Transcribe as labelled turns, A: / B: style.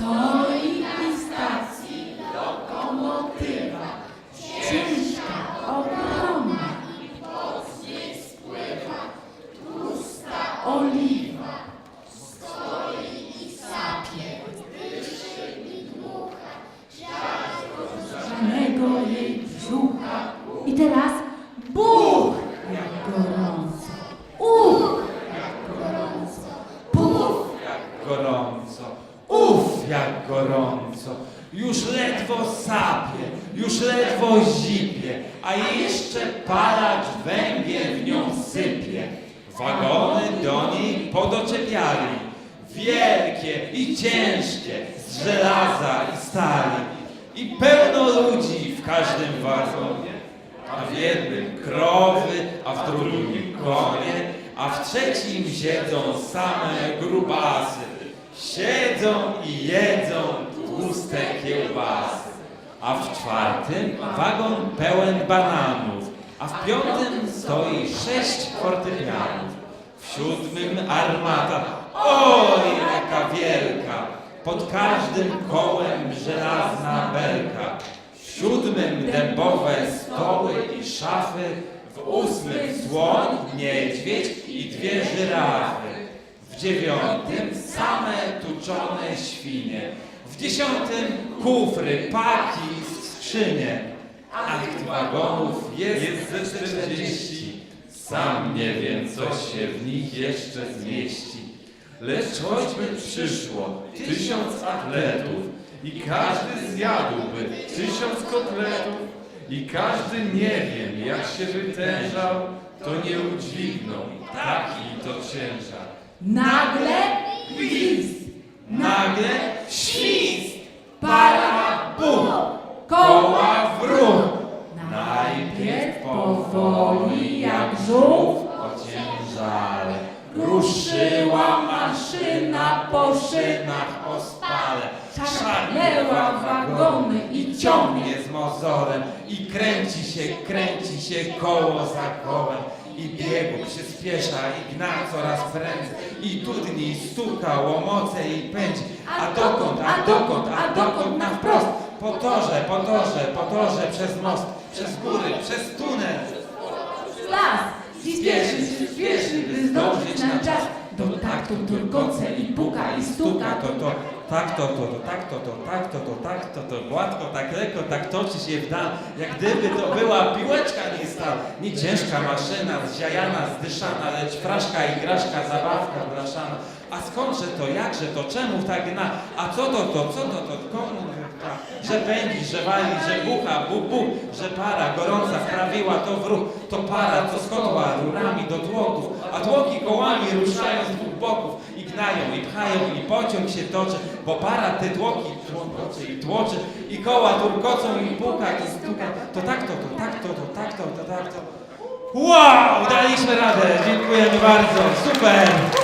A: Stoi na stacji lokomotywa, ciężka, ogromna. Oliwa stoi i sapie. Żadnego jej brzucha. I teraz buch, jak gorąco. Uch, jak gorąco. Puf,
B: gorąco. Uf, jak gorąco. Już ledwo sapie, już ledwo zipie, a jeszcze palacz węgiel w nią sypie. Wagony do niej podoczepiali, wielkie i ciężkie, z żelaza i stali. I pełno ludzi w każdym wagonie, a w jednym krowy, a w drugim konie, a w trzecim siedzą same grubasy. Siedzą i jedzą tłuste kiełbasy. A w czwartym wagon pełen bananów, a w piątym stoi sześć fortepianów. W siódmym armata, oj jaka wielka, pod każdym kołem żelazna belka. W siódmym dębowe stoły i szafy, w ósmym słoń, niedźwiedź i dwie żyrafy. Dziewiątym same tuczone świnie. W dziesiątym kufry, paki, skrzynie. A tych wagonów jest ze czterdzieści. Sam nie wiem, co się w nich jeszcze zmieści. Lecz choćby przyszło tysiąc atletów i każdy zjadłby tysiąc kotletów i każdy nie wiem, jak się wytężał, to nie udźwignął taki to ciężar.
A: Nagle gwizd,
B: Nagle świst,
A: para,
B: bum,
A: koła.
B: w ruch.
A: Najpierw powoli jak żółw
B: o ciężale ruszyła maszyna po szynach ospale.
A: Szarpnęła wagony i ciągnie
B: z mozorem i kręci się, kręci się koło za kołem. I biegu przyspiesza i gna coraz prędzej i dudni, stuka, łomoce i pędzi. A dokąd, a dokąd, a dokąd na wprost? Po torze, po torze, po torze, przez most, przez góry, przez tunel.
A: las. I spieszy się, spieszy, by zdążyć na czas. Do taktu turkoce i puka i stuka.
B: to, to, tak to, to, to, tak to, to, tak to, to, tak to, to, gładko, tak lekko, tak toczy się w dal, jak gdyby to była stal. Nie ciężka maszyna, zziajana, zdyszana, lecz fraszka, igraszka, zabawka blaszana. A skądże to, jakże to, czemu tak gna? A co to, to, co to, to, komu wypcha? Że pędzi, że wali, że bucha, bu, bu, że para gorąca wprawiła to w ruch, to para, co z kotła rurami do tłoków, a tłoki kołami ruszają z dwóch boków i gnają, i pchają, i pociąg się toczy, bo para te tłoki tłoczy i tłoczy, i koła turkocą i puka, i stuka, to tak to, to tak to, to tak to, to tak to. Wow, daliśmy radę, dziękujemy bardzo, super!